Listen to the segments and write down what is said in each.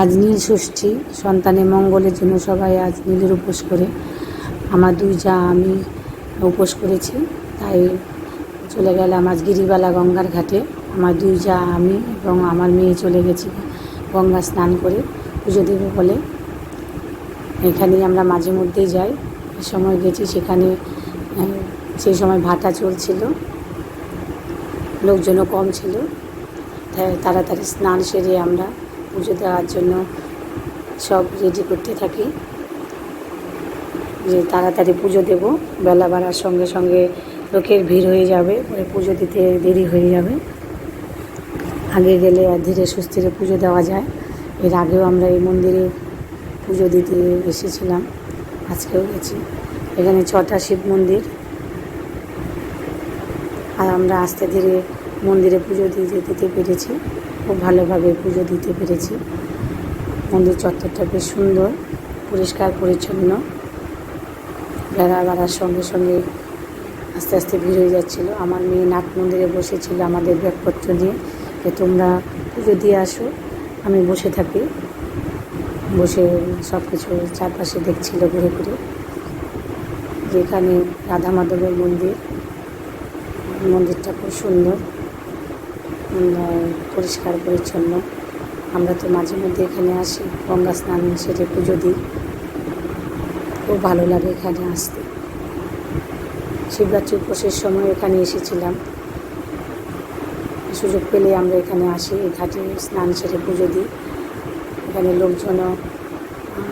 আজ নীল ষষ্ঠী সন্তানের মঙ্গলের জন্য সবাই আজ নীলের উপোস করে। আমার দুই যা আমি উপোস করেছি, তাই চলে গেলাম আজ গিরিবালা গঙ্গার ঘাটে। আমার দুই যা আমি এবং আমার মেয়ে চলে গেছি গঙ্গা স্নান করে। পুজো দেব বলে এখানেই আমরা মাঝে মধ্যেই যাই। সময় গেছি সেখানে সেই সময় ভাটা চলছিল। লোকজনও কম ছিল। তাড়াতাড়ি স্নান সেরে আমরা পুজো দেওয়ার জন্য সব রেডি করতে থাকি। যে তাড়াতাড়ি পুজো দেব, বেলা বাড়ার সঙ্গে সঙ্গে লোকের ভিড় হয়ে যাবে পরে পুজো দিতে দেরি হয়ে যাবে। আগে গেলে ধীরে সুস্থিরে পুজো দেওয়া যায়। এর আগেও আমরা এই মন্দিরে পুজো দিতে এসেছিলাম, আজকেও গেছি। এখানে ছটা শিব মন্দির। আর আমরা আস্তে ধীরে মন্দিরে পুজো দিতে দিতে পেরেছি, খুব ভালোভাবে পুজো দিতে পেরেছি। মন্দির চত্বরটা বেশ সুন্দর, পরিষ্কার, পরিচ্ছন্ন। বেড়া বেড়ার সঙ্গে সঙ্গে আস্তে আস্তে ভিড় হয়ে যাচ্ছিল, আমার মেয়ে নাট মন্দিরে বসেছিল আমাদের ব্যাগপত্র নিয়ে, যে তোমরা পুজো দিয়ে আসো, আমি বসে থাকি। বসে সব কিছু চারপাশে দেখছিল ঘুরে ঘুরে। যেখানে রাধা মাধবের মন্দির, মন্দিরটা খুব সুন্দর। পরিষ্কার পরিচ্ছন্ন। আমরা তো মাঝে মধ্যে এখানে আসি, গঙ্গা স্নান সেরে পুজো দিই। খুব ভালো লাগে এখানে আসতে। শিবরাত্রি উপোসের সময় এখানে এসেছিলাম। সুযোগ পেলে আমরা এখানে আসি, এই ঘাটে স্নান সেরে পুজো দিই। এখানে লোকজনও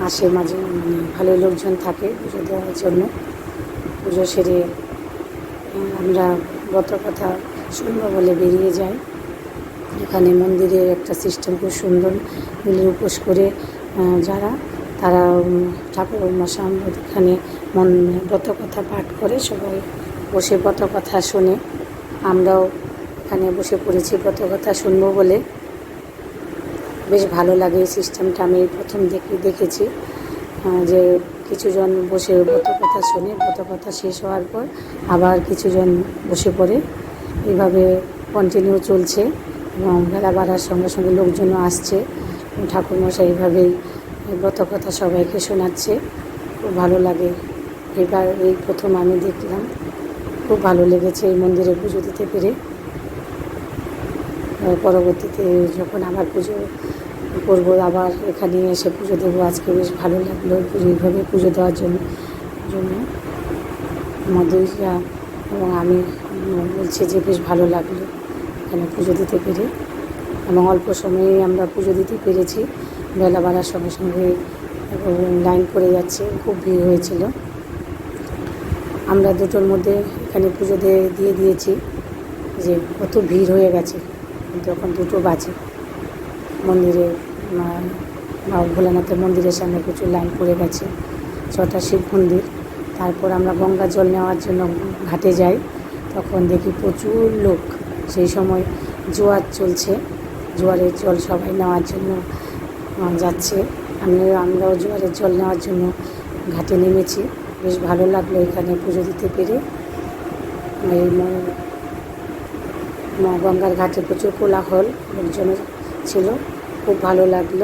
আসে মাঝে মানে ভালোই লোকজন থাকে পুজো দেওয়ার জন্য। পুজো সেরে আমরা গত কথা শুনব বলে বেরিয়ে যাই। এখানে মন্দিরের একটা সিস্টেম খুব সুন্দর মিলে উপোস করে যারা, তারা ঠাকুর মশা এখানে মন ব্রত কথা পাঠ করে, সবাই বসে ব্রত কথা শোনে। আমরাও এখানে বসে পড়েছি ব্রত কথা শুনব বলে। বেশ ভালো লাগে এই সিস্টেমটা আমি প্রথম দেখে, দেখেছি যে কিছুজন বসে ব্রত কথা শোনে ব্রত কথা শেষ হওয়ার পর আবার কিছুজন বসে পড়ে। এইভাবে কন্টিনিউ চলছে। এবং বেলা বাড়ার সঙ্গে সঙ্গে লোকজনও আসছে। ঠাকুরমশাই এইভাবেই ব্রত কথা সবাইকে শোনাচ্ছে। খুব ভালো লাগে। এবার এই প্রথম আমি দেখলাম। খুব ভালো লেগেছে এই মন্দিরে পুজো দিতে পেরে। পরবর্তীতে যখন আবার পুজো করব, আবার এখানে এসে পুজো দেবো, আজকে বেশ ভালো লাগল এইভাবে পুজো দেওয়ার জন্য। জন্য মধুরা এবং আমি বলছি যে বেশ ভালো লাগল। এখানে পুজো দিতে পেরে এবং অল্প সময়ে আমরা পুজো দিতে পেরেছি। বেলা বাড়ার সঙ্গে সঙ্গে লাইন পড়ে যাচ্ছে, খুব ভিড় হয়েছিল। আমরা দুটোর মধ্যে এখানে পুজো দিয়ে দিয়ে দিয়েছি যে কত ভিড় হয়ে গেছে। কিন্তু এখন দুটো বাজে। মন্দিরে ভোলানাথের মন্দিরের সামনে প্রচুর লাইন পড়ে গেছে। ছটা শিব মন্দির। তারপর আমরা গঙ্গা জল নেওয়ার জন্য ঘাটে যাই। তখন দেখি প্রচুর লোক। সেই সময় জোয়ার চলছে। জোয়ারের জল সবাই নেওয়ার জন্য যাচ্ছে। আমি আমরাও জোয়ারের জল নেওয়ার জন্য ঘাটে নেমেছি। বেশ ভালো লাগল এখানে পুজো দিতে পেরে। এই মা গঙ্গার ঘাটে প্রচুর কোলাহল লোকজন ছিল। খুব ভালো লাগল।